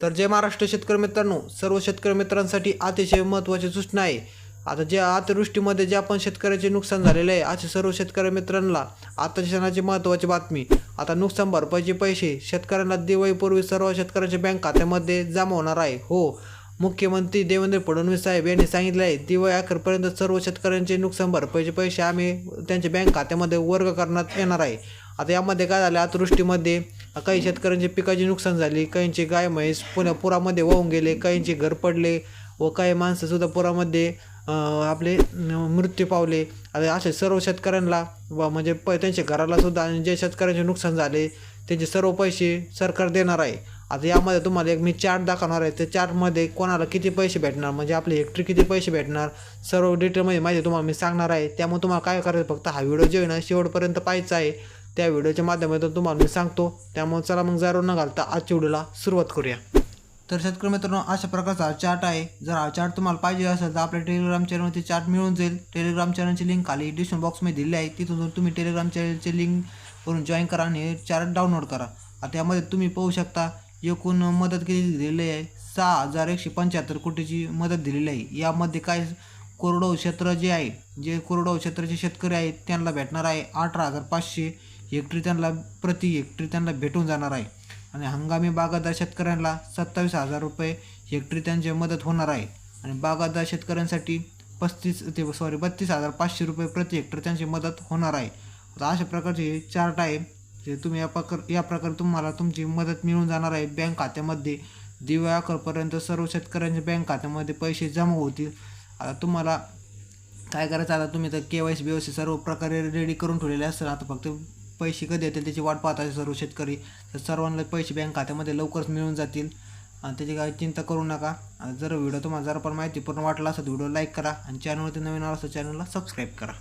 तर जय महाराष्ट्र शेतकरी मित्रांनो सर्व शेतकरी मित्रांसाठी अतिशय महत्त्वाची सूचना आहे. आता ज्या अतिवृष्टीमध्ये ज्या पण शेतकऱ्याचे नुकसान झालेले आहे अशा सर्व शेतकरी मित्रांना आताच्या क्षणाची महत्त्वाची बातमी. आता नुकसान भरपाईचे पैसे शेतकऱ्यांना दिवाळीपूर्वी सर्व शेतकऱ्यांच्या बँक खात्यामध्ये जमा होणार आहे. हो मुख्यमंत्री देवेंद्र फडणवीस साहेब यांनी सांगितले आहे दिवाळी अखेरपर्यंत सर्व शेतकऱ्यांचे नुकसान भरपाईचे पैसे आम्ही त्यांच्या बँक खात्यामध्ये वर्ग करण्यात येणार आहे. आता यामध्ये काय झालं? अतिवृष्टीमध्ये काही शेतकऱ्यांची पिकाची नुकसान झाली काहींचे गाय म्हैस पुण्या पुरामध्ये वाहून गेले काहींचे घर पडले व काही माणसंसुद्धा पुरामध्ये आपले मृत्यू पावले. आता असे सर्व शेतकऱ्यांना व म्हणजे प त्यांच्या घरालासुद्धा आणि जे शेतकऱ्यांचे नुकसान झाले त्यांचे सर्व पैसे सरकार देणार आहे. आता यामध्ये तुम्हाला एक मी चार्ट दाखवणार आहे. त्या चार्टमध्ये कोणाला किती पैसे भेटणार? म्हणजे आपले हेक्टरी किती पैसे भेटणार? सर्व डिटेलमध्ये माहिती तुम्हाला मी सांगणार आहे. त्यामुळे तुम्हाला काय करायचं? फक्त हा व्हिडिओ जो आहे. ना शेवटपर्यंत पाहायचा आहे. त्या व्हिडिओच्या माध्यमातून तुम्हाला मी सांगतो. त्यामुळे चला मग जारो न घालता आजच्या व्हिडिओला सुरुवात करूया. तर शेतकरी मित्रांनो अशा प्रकारचा चार्ट आहे. जर हा चार्ट तुम्हाला पाहिजे असेल तर आपल्या टेलिग्राम चॅनलवरती चार्ट मिळून जाईल. टेलिग्राम चॅनलची लिंक खाली डिस्क्रिप्शन बॉक्समध्ये दिली आहे. तिथून तुम्ही टेलिग्राम चॅनलची लिंक करून जॉईन करा आणि चार्ट डाउनलोड करा. आता यामध्ये तुम्ही पाहू शकता एकूण मदत किती दिलेली आहे. सहा हजार एकशे पंच्याहत्तर कोटीची मदत दिलेली आहे. यामध्ये काय कोरडवाहू क्षेत्र जे आहे जे कोरडवाहू क्षेत्राचे शेतकरी आहेत त्यांना भेटणार आहे अठरा हजार पाचशे. हेक्टरी त्यांना प्रति हेक्टरी त्यांना भेटून जाणार आहे. आणि हंगामी बागायतदार शेतकऱ्यांना सत्तावीस हजार रुपये हेक्टरी त्यांची मदत होणार आहे. आणि बागायतदार शेतकऱ्यांसाठी पस्तीस ते सॉरी बत्तीस हजार पाचशे रुपये प्रति हेक्टर त्यांची मदत होणार आहे. आता अशा प्रकारचे हे चार्ट आहे जे तुम्ही या प्रकार या प्रकारे तुम्हाला तुमची मदत मिळून जाणार आहे बँक खात्यामध्ये. दिव्या अकरपर्यंत सर्व शेतकऱ्यांच्या बँक खात्यामध्ये पैसे जमा होतील. आता तुम्हाला काय करायचं? आता तुम्ही तर के वाय सी बी सर्व प्रकारे रेडी करून ठेवलेले असतात आता फक्त पैसे कधी येतील त्याची वाट पाहत आहे सर्व शेतकरी. तर सर्वांना पैसे बँक खात्यामध्ये लवकरच मिळून जातील. आणि त्याची काही चिंता करू नका. जर व्हिडिओ तुम्हाला जरा पण माहिती पूर्ण वाटला असेल तर व्हिडिओ लाईक करा. आणि चॅनलवरती नवीन आला असेल चॅनलला सबस्क्राईब करा.